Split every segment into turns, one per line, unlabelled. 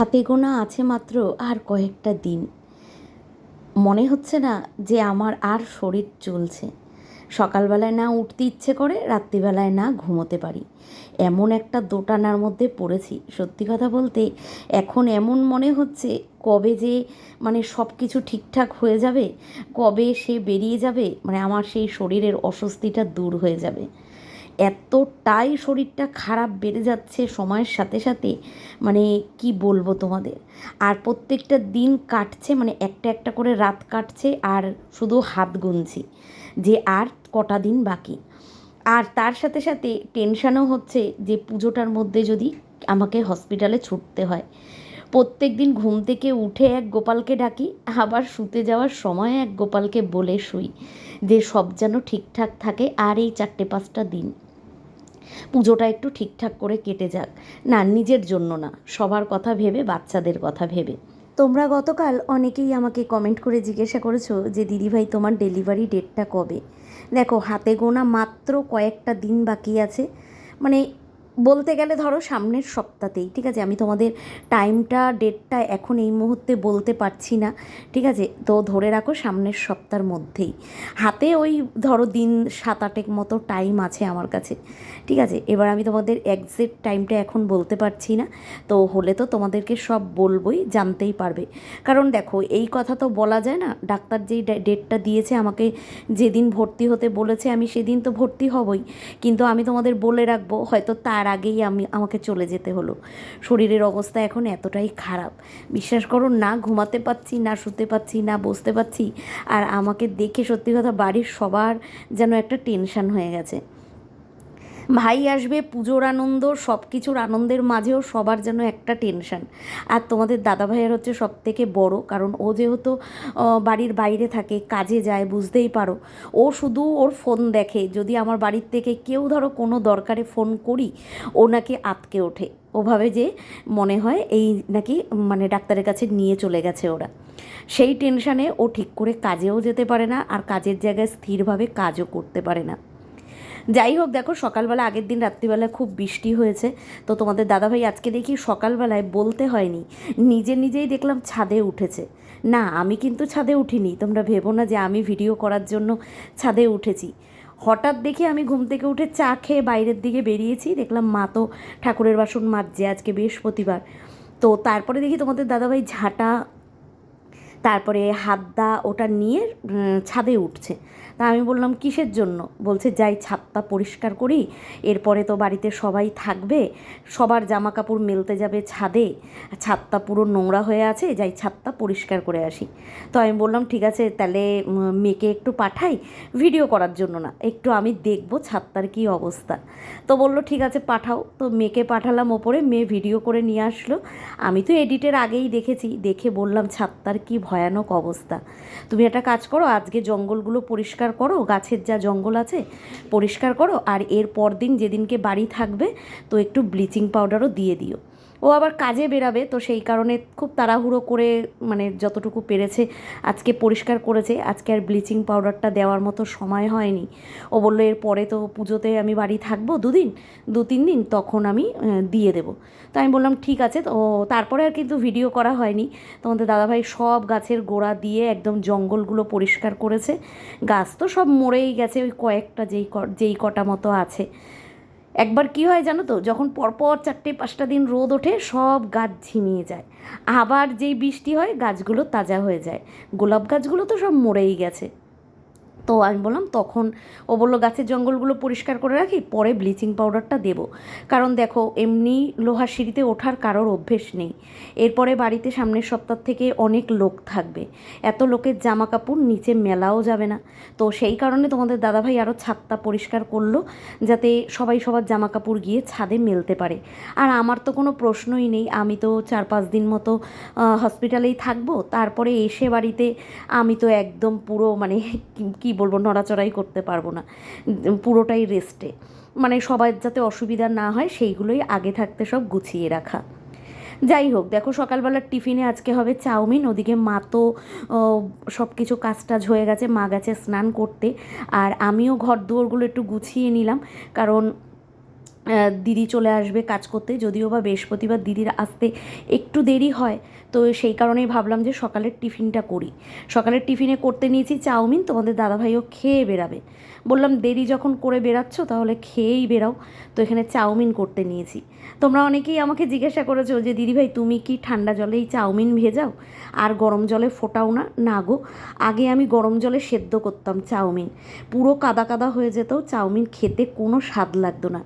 হাতে গোনা আছে মাত্র আর কয়েকটা দিন। মনে হচ্ছে না যে আমার আর শরীর চলছে। সকালবেলায় না উঠতে ইচ্ছে করে, রাত্রিবেলায় না ঘুমোতে পারি। এমন একটা দোটানার মধ্যে পড়েছি। সত্যি কথা বলতে, এখন এমন মনে হচ্ছে কবে যে মানে সব কিছু ঠিকঠাক হয়ে যাবে, কবে সে বেরিয়ে যাবে মানে আমার সেই শরীরের অস্বস্তিটা দূর হয়ে যাবে। এতটাই শরীরটা খারাপ বেড়ে যাচ্ছে সময়ের সাথে সাথে মানে কি বলব তোমাদের? আর প্রত্যেকটা দিন কাটছে মানে একটা একটা করে রাত কাটছে, আর শুধু হাত গুনছি যে আর কটা দিন বাকি। আর তার সাথে সাথে টেনশানও হচ্ছে যে পুজোটার মধ্যে যদি আমাকে হসপিটালে ছুটতে হয়। প্রত্যেক দিন ঘুম থেকে উঠে এক গোপালকে ডাকি, আবার শুতে যাওয়ার সময় এক গোপালকে বলে শুই যে সব যেন ঠিকঠাক থাকে আর এই চারটে পাঁচটা দিন। পুজোটা একটু ঠিকঠাক করে কেটে যাক। না, নিজের জন্য না, সবার কথা ভেবে, বাচ্চাদের কথা ভেবে। তোমরা গতকাল অনেকেই আমাকে কমেন্ট করে জিজ্ঞাসা করেছ যে, দিদিভাই, তোমার ডেলিভারি ডেটটা কবে? দেখো, হাতে গোনা মাত্র কয়েকটা দিন বাকি আছে। মানে বলতে গেলে ধরো সামনের সপ্তাহতেই, ঠিক আছে? আমি তোমাদের টাইমটা ডেটটা এখন এই মুহূর্তে বলতে পারছি না, ঠিক আছে? তো ধরে রাখো সামনের সপ্তাহের মধ্যেই। হাতে ওই ধরো দিন সাত আটেক মতো টাইম আছে আমার কাছে, ঠিক আছে? এবার আমি তোমাদের একজ্যাক্ট টাইমটা এখন বলতে পারছি না, তো হলে তো তোমাদেরকে সব বলবোই, জানতেই পারবে। কারণ দেখো, এই কথা তো বলা যায় না, ডাক্তার যেই ডেটটা দিয়েছে আমাকে, যেদিন ভর্তি হতে বলেছে, আমি সেদিন তো ভর্তি হবই। কিন্তু আমি তোমাদের বলে রাখব, হয়তো তার আগেই আমি, আমাকে চলে যেতে হলো। শরীরের অবস্থা এখন এতটাই খারাপ। বিশ্বাস করো না, ঘুমাতে পাচ্ছি না, শুতে পাচ্ছি না, বসতে পাচ্ছি আর আমাকে দেখে সত্যি কথা বাড়ির সবার যেন একটা টেনশান হয়ে গেছে। ভাই আসবে, পুজোর আনন্দ সব কিছুর আনন্দের মাঝেও সবার যেন একটা টেনশন আর তোমাদের দাদা ভাইয়ের হচ্ছে সব থেকে বড়, কারণ ও যেহেতু বাড়ির বাইরে থাকে, কাজে যায়, বুঝতেই পারো। ও শুধু ওর ফোন দেখে, যদি আমার বাড়ির থেকে কেউ ধরো কোনো দরকারে ফোন করি, ও নাকি আতকে ওঠে। ওভাবে যে মনে হয় এই নাকি মানে ডাক্তারের কাছে নিয়ে চলে গেছে ওরা। সেই টেনশানে ও ঠিক করে কাজেও যেতে পারে না, আর কাজের জায়গায় স্থিরভাবে কাজও করতে পারে না। যাই হোক, দেখো সকালবেলা, আগের দিন রাত্রিবেলায় খুব বৃষ্টি হয়েছে। তো তোমাদের দাদাভাই আজকে দেখি সকালবেলায় বলতে হয়নি। নিজে নিজেই দেখলাম ছাদে উঠেছে। না, আমি কিন্তু ছাদে উঠিনি। তোমরা ভেবো না যে আমি ভিডিও করার জন্য ছাদে উঠেছি। হঠাৎ দেখে আমি ঘুম থেকে উঠে চা খেয়ে বাইরের দিকে বেরিয়েছি। দেখলাম মা তো ঠাকুরের বাসন মাজছে আজকে বৃহস্পতিবার। তো তারপরে দেখি তোমাদের দাদাভাই ঝাঁটা তারপরে হাতদা ওটা নিয়ে ছাদে উঠছে। তা আমি বললাম, কিসের জন্য? বলছে, যাই ছাদটা পরিষ্কার করি, এরপরে তো বাড়িতে সবাই থাকবে, সবার জামা কাপড় মেলতে যাবে ছাদে, ছাদটা পুরো নোংরা হয়ে আছে, যাই ছাদটা পরিষ্কার করে আসি। তো আমি বললাম, ঠিক আছে, তাহলে মেয়েকে একটু পাঠাই ভিডিও করার জন্য না, একটু আমি দেখব ছাদটার কী অবস্থা। তো বলল, ঠিক আছে, পাঠাও। তো মেয়েকে পাঠালাম ওপরে, মেয়ে ভিডিও করে নিয়ে আসলো। আমি তো এডিটের আগেই দেখেছি, দেখে বললাম, ছাদটার কী ভয়ানক অবস্থা। তুমি একটা কাজ করো, আজকে জঙ্গলগুলো পরিষ্কার করো, গাছের যা জঙ্গল আছে পরিষ্কার করো, আর এর দিন যেদিনকে বাড়ি থাকবে, তো একটু ব্লিচিং পাউডারও দিয়ে দিও। ও আবার কাজে বেরাবে, তো সেই কারণে খুব তাড়াহুড়ো করে মানে যতটুকু পেরেছে আজকে পরিষ্কার করেছে। আজকে আর ব্লিচিং পাউডারটা দেওয়ার মতো সময় হয়নি। ও বলল এর পরে তো পুজোতে আমি বাড়ি থাকব দুদিন দু তিন দিন, তখন আমি দিয়ে দেবো। তো আমি বললাম, ঠিক আছে। তো তারপরে আর কিন্তু ভিডিও করা হয়নি। তোমাদের দাদাভাই সব গাছের গোড়া দিয়ে একদম জঙ্গলগুলো পরিষ্কার করেছে। গাছ তো সব মরেই গেছে, ওই কয়েকটা যেই যেই কটা মতো আছে। একবার কি হয় জানো তো? যখন পরপর চারটে পাঁচটা দিন রোদ ওঠে, সব গাছ ঝিমিয়ে যায়। আবার যেই বৃষ্টি হয়, গাছগুলো তাজা হয়ে যায়। গোলাপ গাছগুলো তো সব মরেই গেছে। তো আমি বললাম, তখন। ও বলল, গাছের জঙ্গলগুলো পরিষ্কার করে রাখি, পরে ব্লিচিং পাউডারটা দেবো। কারণ দেখো, এমনি লোহার সিঁড়িতে ওঠার কারোর অভ্যেস নেই। এরপরে বাড়িতে সামনের সপ্তাহ থেকে অনেক লোক থাকবে। এত লোকের জামা কাপড় নিচে মেলাও যাবে না। তো সেই কারণে তোমাদের দাদাভাই আরও ছাদটা পরিষ্কার করল, যাতে সবাই সবার জামা কাপড় গিয়ে ছাদে মেলতে পারে। আর আমার তো কোনো প্রশ্নই নেই, আমি তো চার পাঁচ দিন মতো হসপিটালেই থাকব। তারপরে এসে বাড়িতে আমি তো একদম পুরো মানে কি বলব, নড়াচড়াই করতে পারব না। পুরোটাই রেস্টে মানে সবার যাতে অসুবিধা না হয়, সেইগুলোই আগে থাকতে সব গুছিয়ে রাখা। যাই হোক, দেখো সকালবেলার টিফিনে আজকে হবে চাউমিন, ওদিকে মা তো সব কিছু কাজ টাজ হয়ে গেছে, মা গেছে স্নান করতে। আর আমিও ঘর দুয়ারগুলো একটু গুছিয়ে নিলাম, কারণ দিদি চলে আসবে কাজ করতে, যদিও বা বৃহস্পতিবার দিদির আসতে একটু দেরি হয়, তো সেই কারণেই ভাবলাম যে সকালের টিফিনটা করি। সকালের টিফিনে করতে নিয়েছি চাউমিন, তোমাদের দাদাভাইও খেয়ে বেরাবে। বললাম, দেরি যখন করে বেরাচ্ছ তাহলে খেয়েই বেরাও। তো এখানে চাউমিন করতে নিয়েছি। তোমরা অনেকেই আমাকে জিজ্ঞাসা করেছ যে, দিদিভাই, তুমি কি ঠান্ডা জলেই চাউমিন ভেজাও? আর গরম জলে ফোটাও না? না গো, আগে আমি গরম জলে সেদ্ধ করতাম চাউমিন। পুরো কাদা কাদা হয়ে যেত, চাউমিন খেতে কোনো স্বাদ লাগতো না।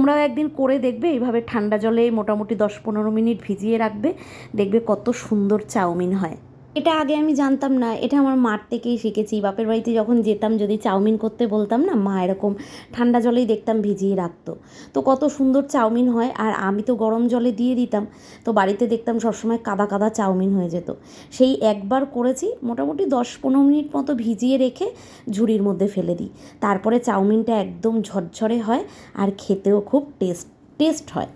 তোমরাও একদিন করে দেখবে, এইভাবে ঠান্ডা জলে মোটামুটি দশ পনেরো মিনিট ভিজিয়ে রাখবে, দেখবে কত সুন্দর চাউমিন হয়। এটা আগে আমি জানতাম না, এটা আমার মার থেকেই শিখেছি। বাপের বাড়িতে যখন যেতাম, যদি চাউমিন করতে বলতাম না, মা এরকম ঠান্ডা জলেই দেখতাম ভিজিয়ে রাখতো। তো কত সুন্দর চাউমিন হয়, আর আমি তো গরম জলে দিয়ে দিতাম, তো বাড়িতে দেখতাম সবসময় কাদা কাদা চাউমিন হয়ে যেত। সেই একবার করেছি, মোটামুটি দশ পনেরো মিনিট মতো ভিজিয়ে রেখে ঝুড়ির মধ্যে ফেলে দিই। তারপরে চাউমিনটা একদম ঝরঝরে হয়, আর খেতেও খুব টেস্ট টেস্ট হয়।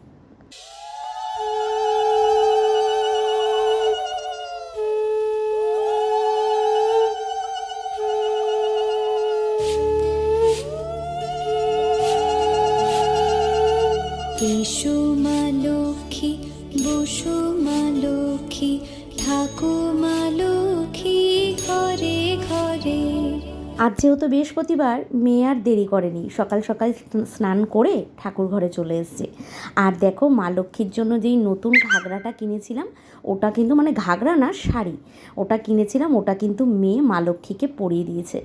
এসো মা লক্ষ্মী বসো মা লক্ষ্মী ঠাকুর মা লক্ষ্মী ঘরে ঘরে।
আজ যেহেতু বৃহস্পতিবার, মেয়ে আর দেরি করেনি। সকাল সকাল স্নান করে ঠাকুর ঘরে চলে এসছে। আর দেখো, মা লক্ষ্মীর জন্য যেই নতুন ঘাগরাটা কিনেছিলাম, ওটা কিন্তু মানে ঘাগরা না, শাড়ি। ওটা কিনেছিলাম, ওটা কিন্তু মেয়ে মা লক্ষ্মীকে পরিয়ে দিয়েছে।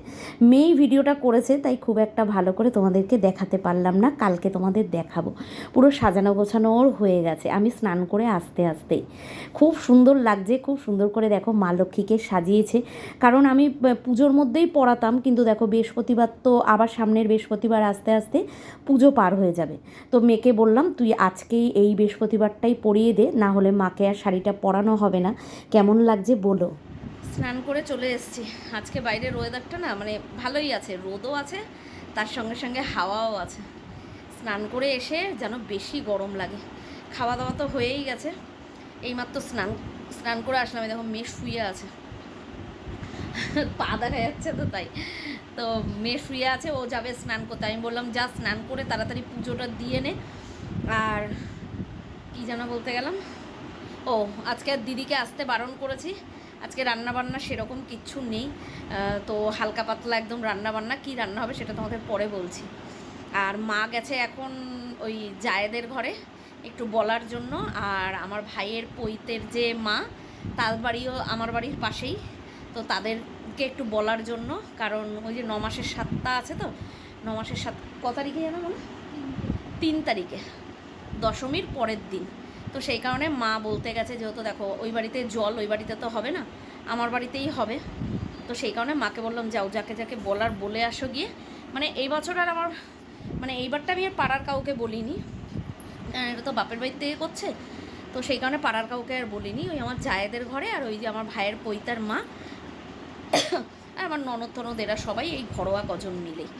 মেয়েই ভিডিওটা করেছে, তাই খুব একটা ভালো করে তোমাদেরকে দেখাতে পারলাম না, কালকে তোমাদের দেখাবো। পুরো সাজানো গোছানো ওর হয়ে গেছে, আমি স্নান করে আস্তে আস্তেই খুব সুন্দর লাগছে, খুব সুন্দর করে দেখো মা লক্ষ্মীকে সাজিয়েছে। কারণ আমি পুজোর মধ্যেই পড়াতাম কিন্তু দেখো বৃহস্পতিবার তো আবার সামনের বৃহস্পতিবার আস্তে আস্তে পুজো পার হয়ে যাবে। তো মেয়েকে বললাম, তুই আজকেই এই বৃহস্পতিবারটাই পরিয়ে দে, না হলে মাকে আর শাড়িটা পরানো হবে না। কেমন লাগছে বলো?
স্নান করে চলে এসেছি। আজকে বাইরের ওয়েদারটা না মানে ভালোই আছে, রোদও আছে, তার সঙ্গে সঙ্গে হাওয়াও আছে। স্নান করে এসে যেন বেশি গরম লাগে। খাওয়া দাওয়া তো হয়েই গেছে। এইমাত্র স্নান স্নান করে আসলাম। দেখো মেয়ে শুয়ে আছে। পা দেখা যাচ্ছে তো তাই। তো মেয়ে শুয়ে আছে, ও যাবে স্নান করতে। আমি বললাম, যা স্নান করে তাড়াতাড়ি পুজোটা দিয়ে নে। আর কি যেন বলতে গেলাম? ও, আজকে আর দিদিকে আসতে বারণ করেছি। আজকে রান্না বান্না সেরকম কিচ্ছু নেই। তো হালকা পাতলা একদম রান্না বান্না কী রান্না হবে সেটা তোমাদের পরে বলছি। আর মা গেছে এখন ওই জায়েদের ঘরে একটু বলার জন্য। আর আমার ভাইয়ের পৈতের যে মা, তার বাড়িও আমার বাড়ির পাশেই। তো তাদেরকে একটু বলার জন্য, কারণ ওই যে ন মাসের সাতটা আছে তো ন মাসের সাত, ক তারিখে জানো বলো তিন তারিখে, দশমীর পরের দিন। তো সেই কারণে মা বলতে গেছে যেহেতু দেখো, ওই বাড়িতে জল, ওই বাড়িতে তো হবে না, আমার বাড়িতেই হবে। তো সেই কারণে মাকে বললাম, যাও, যাকে যাকে বলার বলে আসো গিয়ে। মানে এই বছর আর আমার মানে এইবারটা আমি আর পাড়ার কাউকে বলিনি। এটা তো বাপের বাড়ি থেকে করছে। তো সেই কারণে পাড়ার কাউকে আর বলিনি। ওই আমার জায়েদের ঘরে আর ওই যে আমার ভাইয়ের পৈতার মা। আর আমার ননদ টনদ, এরা সবাই এই ঘরোয়া কজন মিলেই।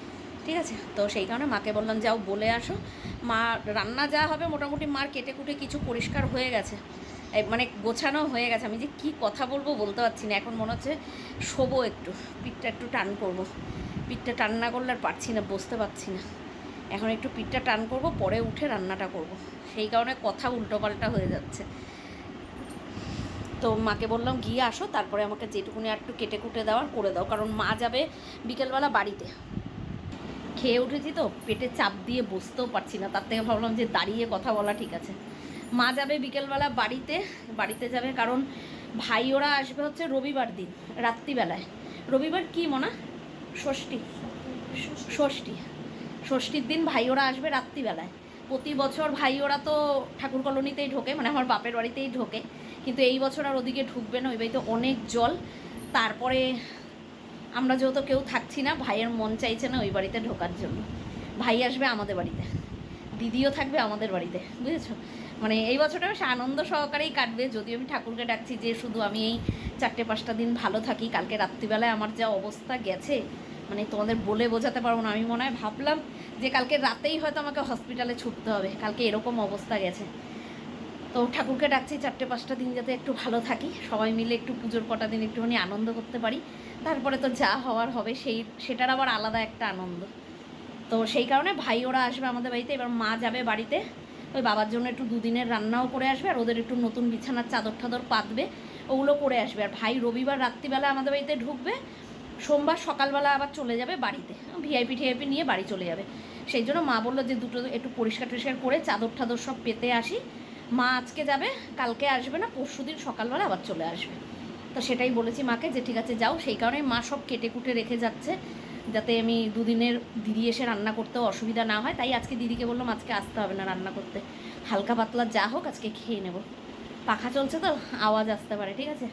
ঠিক আছে? তো সেই কারণে মাকে বললাম, যাও, বলে আসো। মা, রান্না যা হবে মোটামুটি মার কেটে কুটে কিছু পরিষ্কার হয়ে গেছে। মানে গোছানো হয়ে গেছে। আমি যে কি কথা বলব বলতে পারছি না। এখন মনে হচ্ছে শোবো একটু, পিঠটা একটু টান করব। পিঠটা টান না করলে আর পারছি না, বসতে পারছি না। এখন একটু পিঠটা টান করব, পরে উঠে রান্নাটা করব। সেই কারণে কথা উল্টোপাল্টা হয়ে যাচ্ছে। তো মাকে বললাম, গিয়ে আসো, তারপরে আমাকে যেটুকুনি একটু কেটে কুটে দেওয়ার করে দাও, কারণ মা যাবে বিকেলবেলা বাড়িতে। খেয়ে উঠেছি তো, পেটে চাপ দিয়ে বসতেও পারছি না, তার থেকে ভাবলাম যে দাঁড়িয়ে কথা বলা ঠিক আছে। মা যাবে বিকেলবেলা বাড়িতে বাড়িতে যাবে কারণ ভাই ওরা আসবে হচ্ছে রবিবার দিন, রাত্রিবেলায়। রবিবার কি মনা? ষষ্ঠী। ষষ্ঠী। ষষ্ঠীর দিন ভাই ওরা আসবে রাত্রিবেলায়। প্রতি বছর ভাই ওরা তো ঠাকুর কলোনিতেই ঢোকে মানে আমার বাপের বাড়িতেই ঢোকে। কিন্তু এই বছর আর ওদিকে ঢুকবে না ওই বাড়িতে অনেক জল। তারপরে আমরা যেহেতু কেউ থাকছি না, ভাইয়ের মন চাইছে না ওই বাড়িতে ঢোকার জন্য। ভাই আসবে আমাদের বাড়িতে, দিদিও থাকবে আমাদের বাড়িতে, বুঝেছ? মানে এই বছরটা বেশ আনন্দ সহকারেই কাটবে, যদিও আমি ঠাকুরকে ডাকছি যে শুধু আমি এই চারটে পাঁচটা দিন ভালো থাকি, কালকে রাত্রিবেলায় আমার যা অবস্থা গেছে মানে তোমাদের বলে বোঝাতে পারব না। আমি মনে হয় ভাবলাম যে কালকে রাতেই হয়তো আমাকে হসপিটালে ছুটতে হবে, কালকে এরকম অবস্থা গেছে। তো ঠাকুরকে ডাকছি চারটে পাঁচটা দিন যাতে একটু ভালো থাকি। সবাই মিলে একটু পুজোর কটা দিন একটুখানি আনন্দ করতে পারি। তারপরে তো যা হওয়ার হবে সেই, সেটার আবার আলাদা একটা আনন্দ। তো সেই কারণে ভাই ওরা আসবে আমাদের বাড়িতে, এবার মা যাবে বাড়িতে। ওই বাবার জন্য একটু দুদিনের রান্নাও করে আসবে, আর ওদের একটু নতুন বিছানার চাদর টাদর পাতবে, ওগুলো করে আসবে। আর ভাই রবিবার রাত্রিবেলা আমাদের বাড়িতে ঢুকবে, সোমবার সকালবেলা আবার চলে যাবে বাড়িতে। ভিআইপি টিআইপি নিয়ে বাড়ি চলে যাবে। সেই জন্য মা বলল যে দুটো একটু পরিষ্কার টরিষ্কার করে চাদর টাদর সব পেতে আসি। মা আজকে যাবে, কালকে আসবে না, পরশু দিন সকালবেলা আবার চলে আসবে। তো সেটাই বলেছি মাকে যে ঠিক আছে, যাও। সেই কারণে মা সব কেটে কুটে রেখে যাচ্ছে, যাতে আমি দুদিনের দিদি এসে রান্না করতেও অসুবিধা না হয়। তাই আজকে দিদিকে বললাম, আজকে আসতে হবে না রান্না করতে। হালকা পাতলা যা হোক, আজকে খেয়ে নেব। পাখা চলছে তো, আওয়াজ আসতে পারে, ঠিক আছে?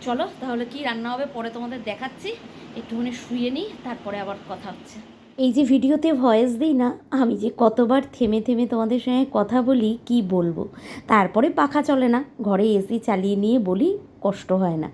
চলো, তাহলে কি রান্না হবে পরে তোমাদের দেখাচ্ছি। একটুখানি শুয়ে নিই, তারপরে আবার কথা হচ্ছে।
এই যে ভিডিওতে ভয়েস দিই না, আমি যে কতবার থেমে থেমে তোমাদের সঙ্গে কথা বলি, কি বলব? তারপরে পাখা চলে না, ঘরে এসি চালিয়ে নিয়ে বলি, কষ্ট হয় না।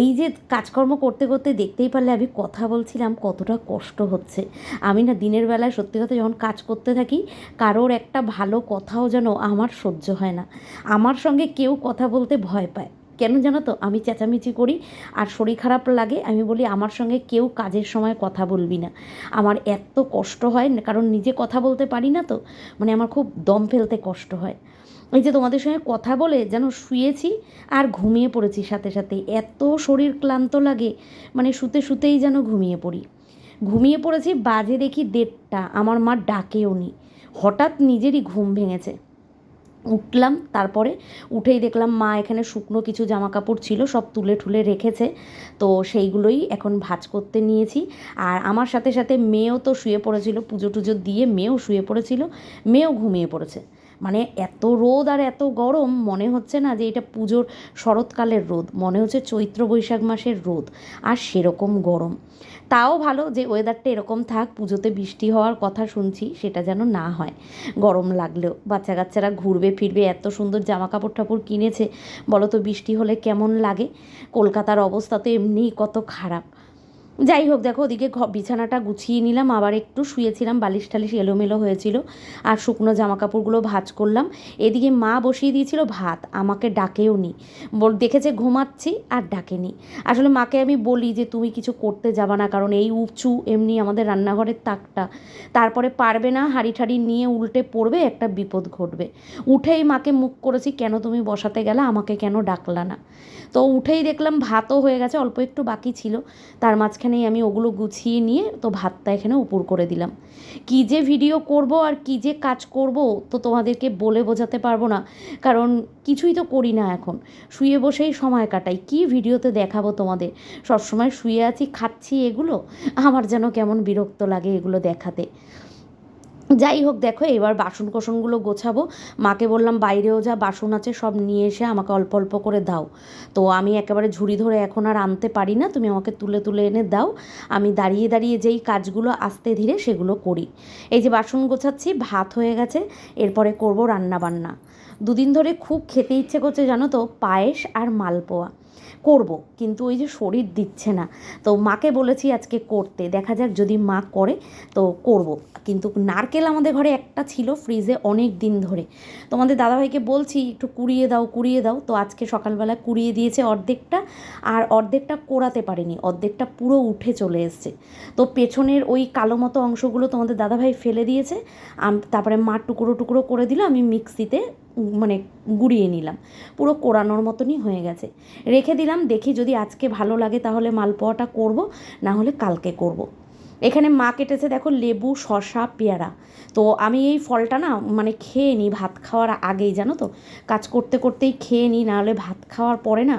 এই যে কাজকর্ম করতে করতে দেখতেই পারলে আমি কথা বলছিলাম, কতটা কষ্ট হচ্ছে। আমি না দিনের বেলায় সত্যি কথা যখন কাজ করতে থাকি, কারোর একটা ভালো কথাও যেন আমার সহ্য হয় না। আমার সঙ্গে কেউ কথা বলতে ভয় পায়। কেন জানো তো? আমি চেঁচামেচি করি আর শরীর খারাপ লাগে, আমি বলি, আমার সঙ্গে কেউ কাজের সময় কথা বলবি না। আমার এত কষ্ট হয়, কারণ নিজে কথা বলতে পারি না তো মানে আমার খুব দম ফেলতে কষ্ট হয়। এই যে তোমাদের সঙ্গে কথা বলে যেন শুয়েছি আর ঘুমিয়ে পড়েছি সাথে সাথে, এত শরীর ক্লান্ত লাগে মানে শুতে শুতেই যেন ঘুমিয়ে পড়ি। ঘুমিয়ে পড়েছি, বাজে দেখি দেড়টা, আমার মা ডাকেও নি হঠাৎ নিজেরই ঘুম ভেঙেছে। উঠলাম, তারপরে উঠেই দেখলাম মা এখানে শুকনো কিছু জামা কাপড় ছিল, সব তুলে ঠুলে রেখেছে। তো সেইগুলোই এখন ভাজ করতে নিয়েছি। আর আমার সাথে সাথে মেয়েও তো শুয়ে পড়েছিল, পুজো টুজো দিয়ে মেয়েও শুয়ে পড়েছিল, মেয়েও ঘুমিয়ে পড়েছে। মানে এত রোদ আর এত গরম, মনে হচ্ছে না যে এটা পুজোর শরৎকালের রোদ, মনে হচ্ছে চৈত্র বৈশাখ মাসের রোদ, আর সেরকম গরম। তাও ভালো যে ওয়েদারটা এরকম থাক, পুজোতে বৃষ্টি হওয়ার কথা শুনছি, সেটা যেন না হয়। গরম লাগলেও বাচ্চা কাচ্চারা ঘুরবে, ফিরবে, এত সুন্দর জামা কাপড় টাপড় কিনেছে, বলো তো বৃষ্টি হলে কেমন লাগে? কলকাতার অবস্থা তো এমনিই কত খারাপ। যাই হোক, দেখো ওদিকে বিছানাটা গুছিয়ে নিলাম, আবার একটু শুয়েছিলাম, বালিশ টালিশ এলোমেলো হয়েছিল, আর শুকনো জামা কাপড়গুলো ভাজ করলাম। এদিকে মা বসিয়ে দিয়েছিল ভাত, আমাকে ডাকেও নি। দেখেছে ঘুমাচ্ছি আর ডাকেনি। আসলে মাকে আমি বলি যে, তুমি কিছু করতে যাবা না, কারণ এই উঁচু এমনি আমাদের রান্নাঘরের তাকটা। তারপরে পারবে না, হাঁড়ি ঠাড়ি নিয়ে উল্টে পড়বে, একটা বিপদ ঘটবে। উঠেই মাকে মুখ করেছি, কেন তুমি বসাতে গেলে? আমাকে কেন ডাকলা না? তো উঠেই দেখলাম ভাতও হয়ে গেছে, অল্প একটু বাকি ছিল। তার মাঝখানেই আমি ওগুলো গুছিয়ে নিয়ে তো ভাতটা এখানে উপর করে দিলাম। কী যে ভিডিও করব আর কী যে কাজ করব তো তোমাদেরকে বলে বোঝাতে পারব না, কারণ কিছুই তো করি না এখন। শুয়ে বসেই সময় কাটাই, কী ভিডিওতে দেখাবো তোমাদের? সবসময় শুয়ে আছি, খাচ্ছি এগুলো, আমার যেন কেমন বিরক্ত লাগে এগুলো দেখাতে। যাই হোক, দেখো, এবার বাসন কোসনগুলো গোছাবো। মাকে বললাম, বাইরেও যা, বাসন আছে, সব নিয়ে এসে আমাকে অল্প অল্প করে দাও। তো আমি একেবারে ঝুড়ি ধরে এখন আর আনতে পারি না, তুমি আমাকে তুলে তুলে এনে দাও। আমি দাঁড়িয়ে দাঁড়িয়ে যেই কাজগুলো আস্তে ধীরে সেগুলো করি। এই যে বাসন গোছাচ্ছি, ভাত হয়ে গেছে, এরপরে করব রান্না বান্না দুদিন ধরে খুব খেতে ইচ্ছে করছে, জানো তো, পায়েস আর মালপোয়া। করব, কিন্তু ওই যে শরীর দিচ্ছে না। তো মাকে বলেছি আজকে করতে, দেখা যাক যদি মা করে তো করব। কিন্তু নারকেল আমাদের ঘরে একটা ছিল ফ্রিজে অনেক দিন ধরে। তোমাদের দাদাভাইকে বলছি, একটু কুড়িয়ে দাও কুড়িয়ে দাও। তো আজকে সকালবেলা কুড়িয়ে দিয়েছে অর্ধেকটা, আর অর্ধেকটা কোড়াতে পারিনি, অর্ধেকটা পুরো উঠে চলে এসছে। তো পেছনের ওই কালো মতো অংশগুলো তোমাদের দাদাভাই ফেলে দিয়েছে তারপরে মা টুকরো টুকরো করে দিল, আমি মিক্সিতে মানে গুঁড়িয়ে নিলাম। পুরো কোরানোর মতনই হয়ে গেছে। রেখে দিলাম, দেখি যদি আজকে ভালো লাগে তাহলে মালপোয়াটা করব, না হলে কালকে করব। এখানে মা কেটেছে দেখো লেবু শশা পেয়ারা। তো আমি এই ফলটা না মানে খেয়ে নিই, ভাত খাওয়ার আগেই জানো তো? কাজ করতে করতেই খেয়ে নিই নাহলে ভাত খাওয়ার পরে না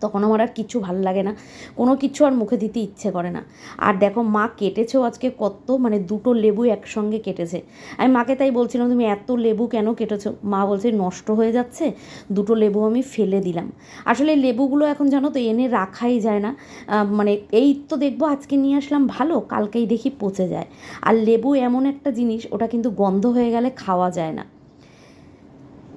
তখন আমার আর কিছু ভালো লাগে না। কোনো কিছু আর মুখে দিতে ইচ্ছে করে না। আর দেখো, মা কেটেছেও আজকে কত মানে দুটো লেবু একসঙ্গে কেটেছে। আমি মাকে তাই বলছিলাম, তুমি এত লেবু কেন কেটেছো? মা বলছে, নষ্ট হয়ে যাচ্ছে, দুটো লেবু আমি ফেলে দিলাম। আসলে লেবুগুলো এখন জানো তো এনে রাখাই যায় না। মানে এই তো দেখব আজকে নিয়ে আসলাম ভালো, কালকেই দেখি পচে যায়। আর লেবু এমন একটা জিনিস, ওটা কিন্তু গন্ধ হয়ে গেলে খাওয়া যায় না।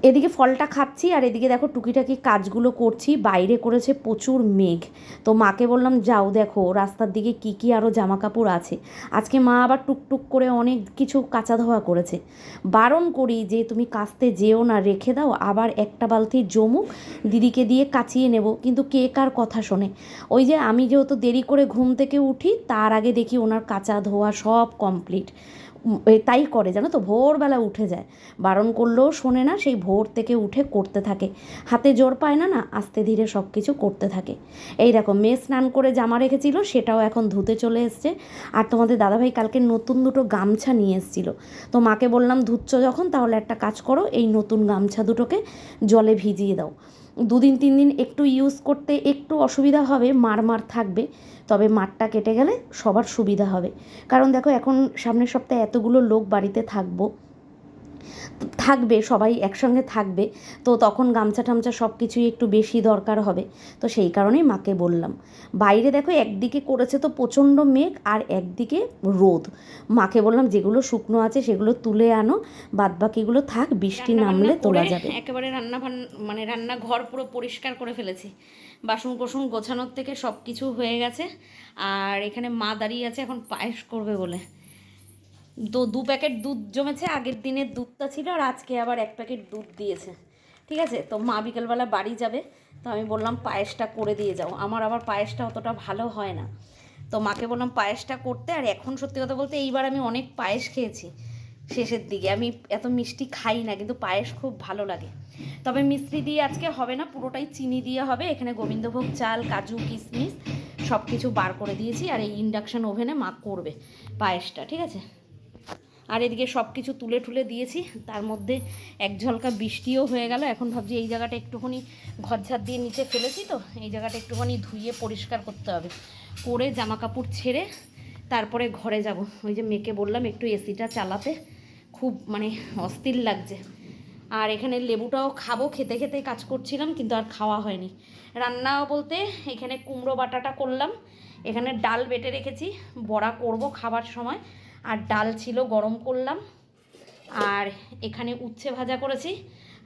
এদিকে ফলটা খাচ্ছি আর এদিকে দেখো টুকিটাকি কাজগুলো করছি, বাইরে করেছে প্রচুর মেঘ। তো মাকে বললাম, যাও দেখো, রাস্তার দিকে কী কী আরও জামা কাপড় আছে। আজকে মা আবার টুকটুক করে অনেক কিছু কাঁচা ধোয়া করেছে। বারণ করি যে তুমি কাচতে যেও না, রেখে দাও, আবার একটা বালতি জমুক, দিদিকে দিয়ে কাচিয়ে নেব। কিন্তু কে কার কথা শোনে? ওই যে আমি যেহেতু দেরি করে ঘুম থেকে উঠি, তার আগে দেখি ওনার কাঁচা ধোয়া সব কমপ্লিট তাই করে, জানো তো? ভোরবেলা উঠে যায়। বারণ করলেও শোনে না, সেই ভোর থেকে উঠে করতে থাকে। হাতে জোর পায় না না, আস্তে ধীরে সব কিছু করতে থাকে। এই দেখো, মেয়ে স্নান করে জামা রেখেছিল, সেটাও এখন ধুতে চলে এসছে। আর তোমাদের দাদাভাই কালকে নতুন দুটো গামছা নিয়ে এসেছিল। তো মাকে বললাম, ধুচ্ছ যখন, তাহলে একটা কাজ করো, এই নতুন গামছা দুটোকে জলে ভিজিয়ে দাও। দুদিন তিন দিন একটু ইউজ করতে একটু অসুবিধা হবে মার মার থাকবে। তবে মাঠটা কেটে গেলে সবার সুবিধা হবে। কারণ দেখো এখন সামনের সপ্তাহে এতগুলো লোক বাড়িতে থাকব থাকবে সবাই একসঙ্গে থাকবে তো তখন গামছা টামছা সব কিছুই একটু বেশি দরকার হবে। তো সেই কারণেই মাকে বললাম। বাইরে দেখো একদিকে করেছে তো প্রচণ্ড মেঘ আর একদিকে রোদ। মাকে বললাম যেগুলো শুকনো আছে সেগুলো তুলে আনো বাদ বাকিগুলো থাক বৃষ্টি নামলে তোলা যাবে।
একেবারে রান্না মানে রান্না ঘর পুরো পরিষ্কার করে ফেলেছি। বাসন কোসন গোছানোর থেকে সব কিছু হয়ে গেছে। আর এখানে মা দাঁড়িয়ে আছে, এখন পায়েস করবে বলে। তো দু প্যাকেট দুধ জমেছে, আগের দিনের দুধটা ছিল আর আজকে আবার এক প্যাকেট দুধ দিয়েছে। ঠিক আছে? তো মা বিকেলবেলা বাড়ি যাবে, তো আমি বললাম পায়েসটা করে দিয়ে যাও। আমার আবার পায়েসটা অতটা ভালো হয় না। তো মাকে বললাম পায়েসটা করতে, আর এখন সত্যি কথা বলতে এইবার আমি অনেক পায়েস খেয়েছি শেষের দিকে। আমি এত মিষ্টি খাই না, কিন্তু পায়েস খুব ভালো লাগে। তবে মিষ্টি দিয়ে আজকে হবে না, পুরোটাই চিনি দিয়ে হবে। এখানে গোবিন্দভোগ চাল, কাজু, কিশমিশ সব কিছু বার করে দিয়েছি আর এই ইন্ডাকশন ওভেনে মা করবে পায়েসটা, ঠিক আছে? আর এদিকে সব কিছু তুলে টুলে দিয়েছি, তার মধ্যে এক ঝলকা বৃষ্টিও হয়ে গেল। এখন ভাবছি এই জায়গাটা একটুখানি ঘরঝাড় দিয়ে নিচে ফেলেছি তো, এই জায়গাটা একটুখানি ধুয়ে পরিষ্কার করতে হবে। করে জামা কাপড় ছেড়ে তারপরে ঘরে যাব। ওই যে মেয়েকে বললাম, একটু এসিটা চালাতে। খুব মানে অস্থির লাগছে। আর এখানে লেবুটাও খাব, খেতে খেতে কাজ করছিলাম, কিন্তু আর খাওয়া হয়নি। রান্না বলতে এখানে কুমড়ো বাটাটা করলাম, এখানে ডাল বেটে রেখেছি, বড়া করব খাবার সময়, আর ডাল ছিল গরম করলাম, আর এখানে উচ্ছে ভাজা করেছি,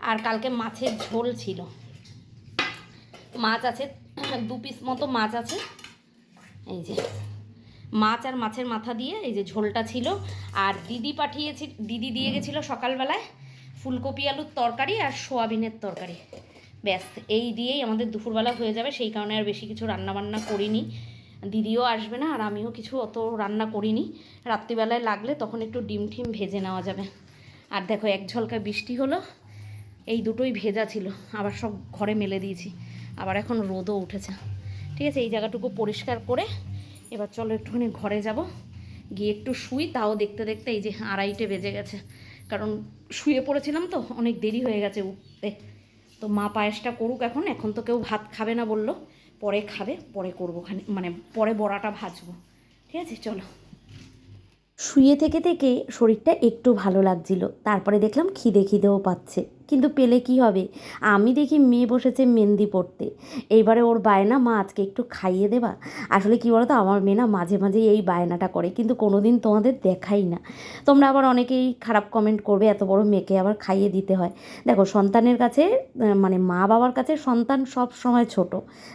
আর কালকে মাছের ঝোল ছিল। মাছ আছে, দু পিস মতো মাছ আছে, এই যে মাছ আর মাছের মাথা দিয়ে এই যে ঝোলটা ছিল, আর দিদি পাঠিয়েছি, দিদি দিয়ে গেছিল সকালবেলায় ফুলকপি, আলুর তরকারি আর সোয়াবিনের তরকারি। ব্যাস, এই দিয়েই আমাদের দুপুরবেলা হয়ে যাবে। সেই কারণে আর বেশি কিছু রান্না বান্না করিনি। দিদিও আসবে না আর আমিও কিছু অত রান্না করিনি। রাত্রিবেলায় লাগলে তখন একটু ডিম ঠিম ভেজে নেওয়া যাবে। আর দেখো, এক ঝলকা বৃষ্টি হলো। এই দুটোই ভেজা ছিল। আবার সব ঘরে মেলে দিয়েছি। আবার এখন রোদও উঠেছে। ঠিক আছে, এই জায়গাটুকু পরিষ্কার করে এবার চলো একটুখানি ঘরে যাব। গিয়ে একটু শুই, তাও দেখতে দেখতে এই যে আড়াইটে বেজে গেছে। কারণ শুয়ে পড়েছিলাম তো, অনেক দেরি হয়ে গেছে উঠতে। তো মা পায়েসটা করুক এখন এখন তো কেউ ভাত খাবে না বলল। পরে খাবে, পরে করব মানে পরে বড়াটা ভাজবো। ঠিক আছে, চলো।
শুয়ে থেকে থেকে শরীরটা একটু ভালো লাগছিল, তারপরে দেখলাম খিদে খিদেও পাচ্ছে। কিন্তু পেলে কি হবে? আমি দেখি মেয়ে বসেছে মেহেন্দি পড়তে এইবারে ওর বায়না, মা আজকে একটু খাইয়ে দেবা। আসলে কি বলতো, আমার মেয়ে না মাঝে মাঝে এই বায়নাটা করে, কিন্তু কোনো দিন তোমাদের দেখাই না। তোমরা আবার অনেকেই খারাপ কমেন্ট করবে, এত বড় মেয়েকে আবার খাইয়ে দিতে হয়। দেখো, সন্তানের কাছে মানে মা বাবার কাছে সন্তান সব সময় ছোট,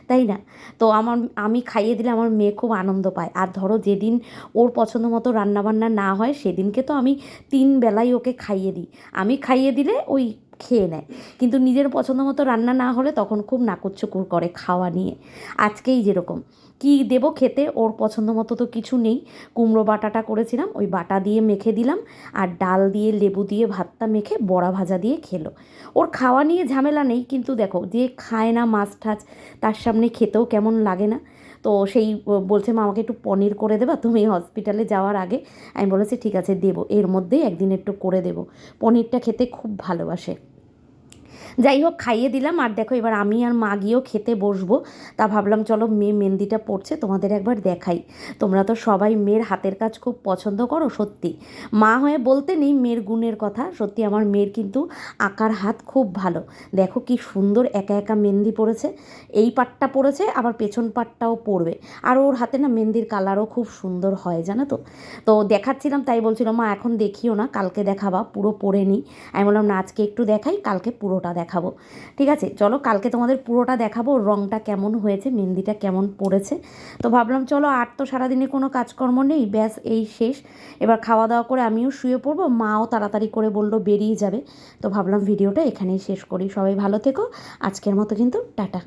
তাই না? তো আমার, আমি খাইয়ে দিলে আমার মেয়ে খুব আনন্দ পায়। আর ধরো যেদিন ওর পছন্দ মতো রান্নাবান্না না হয়, সেদিনকে তো আমি তিন বেলায় ওকে খাইয়ে দিই। আমি খাইয়ে দিলে ওই খেয়ে নেয়। কিন্তু নিজের পছন্দ মতো রান্না না হলে তখন খুব নাকুচ্চকুর করে খাওয়া নিয়ে। আজকেই যেরকম। কি দেব খেতে? ওর পছন্দ মতো তো কিছু নেই। কুমড়ো বাটাটা করেছিলাম, ওই বাটা দিয়ে মেখে দিলাম আর ডাল দিয়ে লেবু দিয়ে ভাতটা মেখে বড়া ভাজা দিয়ে খেলো। ওর খাওয়া নিয়ে ঝামেলা নেই, কিন্তু দেখো যে খায় না মাছ ঠাছ তার সামনে খেতেও কেমন লাগে না। তো সেই বলছে, মা, আমাকে একটু পনির করে দেবা, তুমি হসপিটালে যাওয়ার আগে। আমি বলেছি, ঠিক আছে, দেবো। এর মধ্যেই একদিন একটু করে দেবো। পনিরটা খেতে খুব ভালোবাসে। যাই হোক খাইয়ে দিলাম। আর দেখো, এবার আমি আর মা গিয়েও খেতে বসবো। তা ভাবলাম, চলো মেয়ে মেহেন্দিটা পড়ছে তোমাদের একবার দেখাই। তোমরা তো সবাই মেয়ের হাতের কাজ খুব পছন্দ করো, সত্যি। মা হয়ে বলতে নেই মেয়ের গুণের কথা, সত্যি আমার মেয়ের কিন্তু আঁকার হাত খুব ভালো। দেখো কি সুন্দর একা একা মেহেন্দি পড়েছে এই পাটটা পড়েছে আবার পেছন পাটটাও পড়বে আর ওর হাতে না মেহেন্দির কালারও খুব সুন্দর হয়, জানো তো। তো দেখাচ্ছিলাম, তাই বলছিল, মা, এখন দেখিও না, কালকে দেখাবা। পুরো পড়ে নিই আমি বললাম, না, আজকে একটু দেখাই, কালকে পুরোটা দেখাবো। ঠিক আছে? চলো কালকে তোমাদের পুরোটা দেখাবো রঙটা কেমন হয়েছে, মেহেন্দিটা কেমন পড়েছে। তো ভাবলাম, চলো আর তো সারাদিনে কোনো কাজকর্ম নেই, ব্যাস এই শেষ। এবার খাওয়া দাওয়া করে আমিও শুয়ে পড়ব, মাও তাড়াতাড়ি করে বলল বেরিয়ে যাবে। তো ভাবলাম ভিডিওটা এখানেই শেষ করি। সবাই ভালো থেকো। আজকের মতো কিন্তু টাটা।